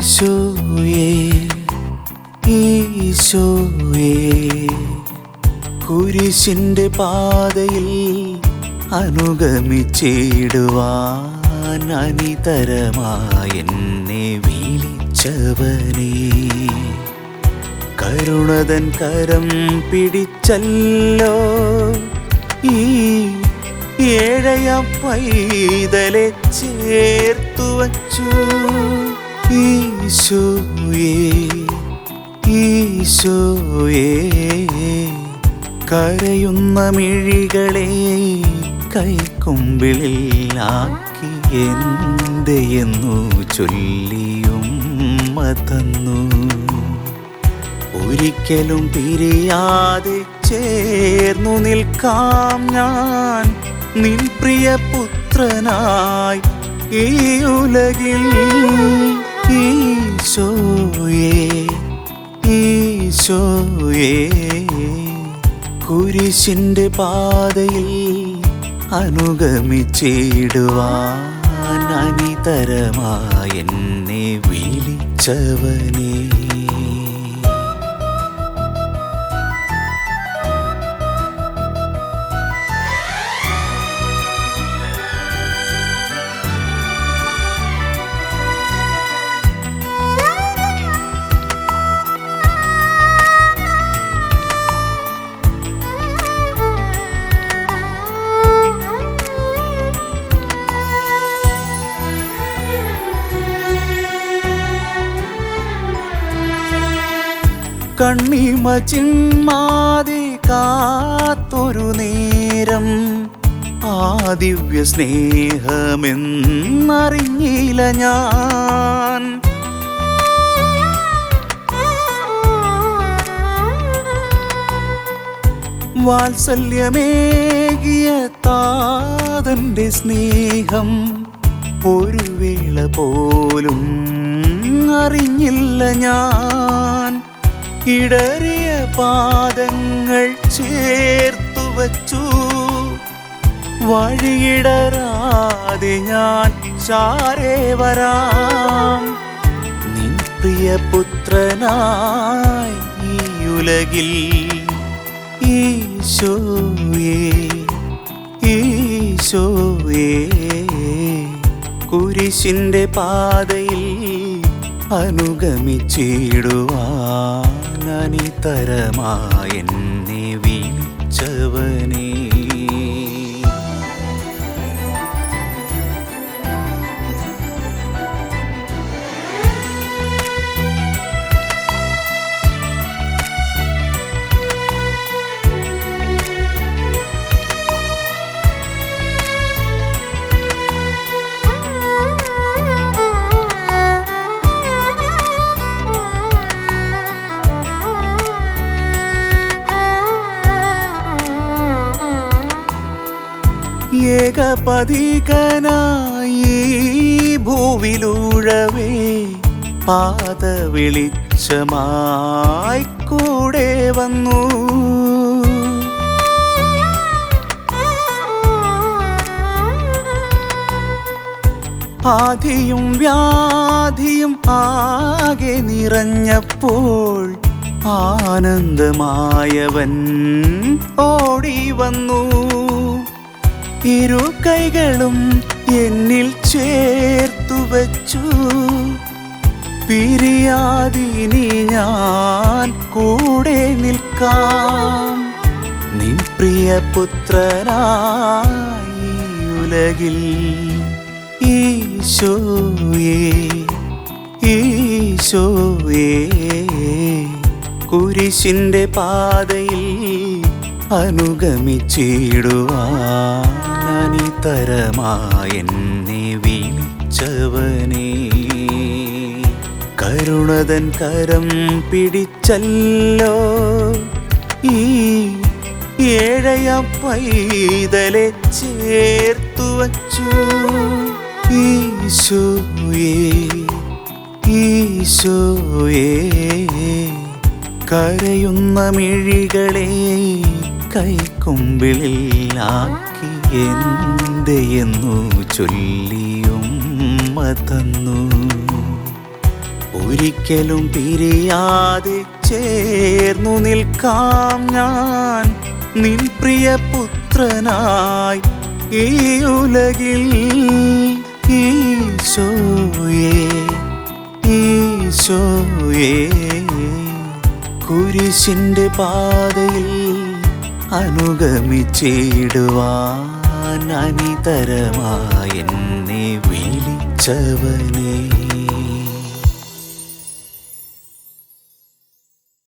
ഈശോയെ ഈശോയെ. കുരിശിന്റെ പാതയിൽ അനുഗമിച്ചിടുവാൻ അനിതരമായെന്നെ എന്നെ വിളിച്ചവനേ. കരുണതൻ കരം പിടിച്ചല്ലോ ഈ ഏഴയ പൈതലെ ചേർത്തു വച്ചു കരയുന്ന മിഴികളെ കൈക്കുമ്പിളിലാക്കി എന്തെയെന്നു ചൊല്ലിയും തന്നു ഒരിക്കലും പിരിയാതെ ചേർന്നു നിൽക്കാം ഞാൻ നിൻ പ്രിയ പുത്രനായി ഈ ഉലകിൽ. ഈശോയേ ഈശോയേ. കുരിശിന്റെ പാതയിൽ അനുഗമിച്ചിടുവാൻ അനിതരമായെന്നെ വിളിച്ചവനേ. കണ്ണിമ കാത്തൊരു നേരം. ആ ദിവ്യ സ്നേഹമെന്നറിഞ്ഞില്ല ഞാൻ. വാത്സല്യമേകിയ താതന്റെ സ്നേഹം ഒരു വേള പോലും അറിഞ്ഞില്ല ഞാൻ. ഇടറിയ പാദങ്ങൾ ചേർത്തു വച്ചു. വഴിയിടരാതെ ഞാൻ ചാരേ വരാം. നിൻ പ്രിയ പുത്രനായി ഈ ഉലകിൽ ഈശോയേ ഈശോയേ. കുരിശിന്റെ പാതയിൽ അനുഗമിച്ചിടുവാനിതരമായെന്നെ വിളിച്ചവനേ ഏകപതികനായി ഈ ഭൂവിലൂഴവേ പാത വെളിച്ചമായി കൂടെ വന്നു. ആധിയും വ്യാധിയും ആകെ നിറഞ്ഞപ്പോൾ ആനന്ദമായവൻ ഓടി വന്നു. ഇരു കൈകളും എന്നിൽ ചേർത്തു വച്ചു. പിരിയാതിനി ഞാൻ കൂടെ നിൽക്കാം. നിൻ പ്രിയ പുത്രനായി ഈ ഉലകിൽ ഈശോയേ ഈശോയേ. കുരിശിന്റെ പാതയിൽ അനുഗമിച്ചിടുവാനിതരമായെന്നെ വിളിച്ചവനെ കരുണതൻ കരം പിടിച്ചല്ലോ. ഈ ഏഴയ പൈതലെ ചേർത്തു വച്ചു. ഈശോയേ ഈശോയേ കരയുന്ന മിഴികളെ കൈക്കുമ്പിളിൽ ആക്കി എന്തെയെന്നു ചൊല്ലിയും തന്നു ഒരിക്കലും പിരിയാതെ ചേർന്നു നിൽക്കാം ഞാൻ നിൻ പ്രിയ പുത്രനായി ഈ ഉലകിൽ. ഈശോയേ ഈശോയേ കുരിശിന്റെ പാതയിൽ അനുഗമിച്ചിടുവാൻ അനിതരമായി എന്നെ വിളിച്ചവനേ.